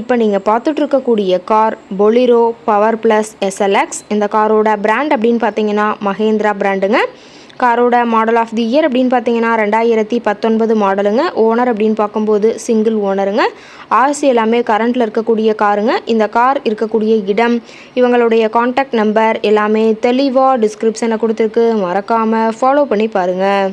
இப்போ நீங்கள் பார்த்துட்ருக்கக்கூடிய car Bolero power plus SLX இந்த காரோட பிராண்ட் அப்படின்னு பார்த்தீங்கன்னா மஹேந்திரா பிராண்டுங்க காரோட மாடல் ஆஃப் தி இயர் அப்படின்னு பார்த்தீங்கன்னா ரெண்டாயிரத்தி பத்தொன்பது மாடலுங்க ஓனர் அப்படின்னு பார்க்கும்போது சிங்கிள் ஓனருங்க ஆர்சி எல்லாமே கரண்ட்டில் இருக்கக்கூடிய காருங்க. இந்த கார் இருக்கக்கூடிய இடம் இவங்களுடைய காண்டாக்ட் நம்பர் எல்லாமே தெளிவாக டிஸ்கிரிப்ஷனை கொடுத்துருக்கு. மறக்காமல் ஃபாலோ பண்ணி பாருங்கள்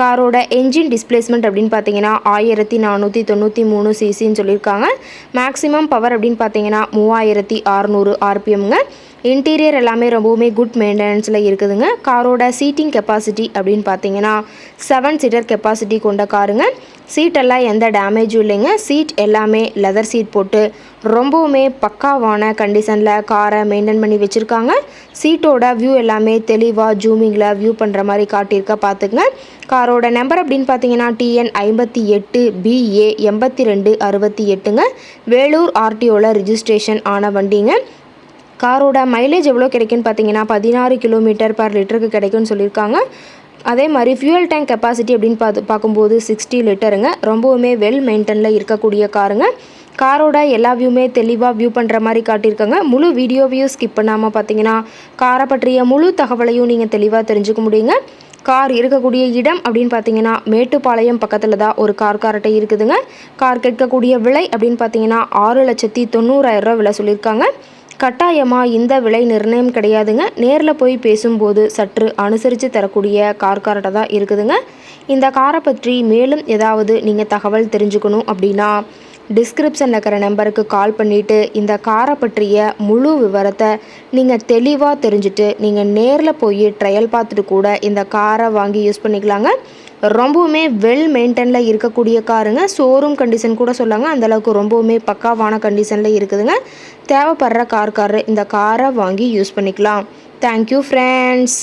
காரோட என்ஜின் டிஸ்பிளேஸ்மெண்ட் அப்படின்னு பார்த்தீங்கன்னா ஆயிரத்தி நானூற்றி தொண்ணூற்றி மூணு சிசின்னு சொல்லியிருக்காங்க. மேக்ஸிமம் பவர் அப்படின்னு பார்த்தீங்கன்னா மூவாயிரத்தி அறநூறு ஆர்பிஎம்ங்க இன்டீரியர் எல்லாமே ரொம்பவுமே குட் மெயின்டெனன்ஸில் இருக்குதுங்க. காரோட சீட்டிங் கெப்பாசிட்டி அப்படின்னு பார்த்தீங்கன்னா செவன் சீட்டர் கெப்பாசிட்டி கொண்ட காருங்க. சீட்டெல்லாம் எந்த டேமேஜும் இல்லைங்க. சீட் எல்லாமே லெதர் சீட் போட்டு ரொம்பவுமே பக்காவான கண்டிஷனில் காரை மெயின்டைன் பண்ணி வச்சுருக்காங்க. சீட்டோட வியூ எல்லாமே தெளிவாக ஜூமிங்கில் வியூ பண்ணுற மாதிரி காட்டியிருக்க பார்த்துக்குங்க. காரோட நம்பர் அப்படின்னு பார்த்தீங்கன்னா டிஎன் ஐம்பத்தி எட்டு பிஏ எண்பத்தி ரெண்டு அறுபத்தி எட்டுங்க. வேலூர் ஆர்டிஓவில் ரிஜிஸ்ட்ரேஷன் ஆன வண்டிங்க. காரோட மைலேஜ் எவ்வளோ கிடைக்குன்னு பார்த்தீங்கன்னா பதினாறு கிலோமீட்டர் பர் லிட்டருக்கு கிடைக்கும்னு சொல்லியிருக்காங்க. அதே மாதிரி ஃபியூயல் டேங்க் கெப்பாசிட்டி அப்படின்னு பார்த்து பார்க்கும்போது சிக்ஸ்டி லிட்டருங்க ரொம்பவுமே வெல் மெயின்டனில் இருக்கக்கூடிய காருங்க. காரோட எல்லா வியூமே தெளிவாக வியூ பண்ணுற மாதிரி காட்டியிருக்காங்க. முழு வீடியோவையும் ஸ்கிப் பண்ணாமல் பார்த்தீங்கன்னா காரை பற்றிய முழு தகவலையும் நீங்கள் தெளிவாக தெரிஞ்சுக்க முடியுங்க. கார் இருக்கக்கூடிய இடம் அப்படின்னு பார்த்தீங்கன்னா மேட்டுப்பாளையம் பக்கத்தில் தான் ஒரு கார் கார்ட்டை இருக்குதுங்க. கார் கேட்கக்கூடிய விலை அப்படின்னு பார்த்தீங்கன்னா ஆறு லட்சத்தி தொண்ணூறாயிரம் ரூபா விலை சொல்லியிருக்காங்க. கட்டாயமாக இந்த விலை நிர்ணயம் கிடையாதுங்க. நேரில் போய் பேசும்போது சற்று அனுசரித்து தரக்கூடிய கார் கார்ட்டை தான் இருக்குதுங்க. இந்த காரை பற்றி மேலும் ஏதாவது நீங்கள் தகவல் தெரிஞ்சுக்கணும் அப்படின்னா டிஸ்கிரிப்ஷனில் இருக்கிற நம்பருக்கு கால் பண்ணிவிட்டு இந்த காரை பற்றிய முழு விவரத்தை நீங்கள் தெளிவாக தெரிஞ்சுட்டு நீங்கள் நேரில் போய் ட்ரையல் பார்த்துட்டு கூட இந்த காரை வாங்கி யூஸ் பண்ணிக்கலாங்க. ரொம்பவுமே வெல் மெயின்டெனில் இருக்கக்கூடிய காருங்க ஷோரூம் கண்டிஷன் கூட சொல்லாங்க. அந்தளவுக்கு ரொம்பவுமே பக்காவான கண்டிஷனில் இருக்குதுங்க. தேவைப்படுற கார் கார் இந்த காரை வாங்கி யூஸ் பண்ணிக்கலாம். Thank you friends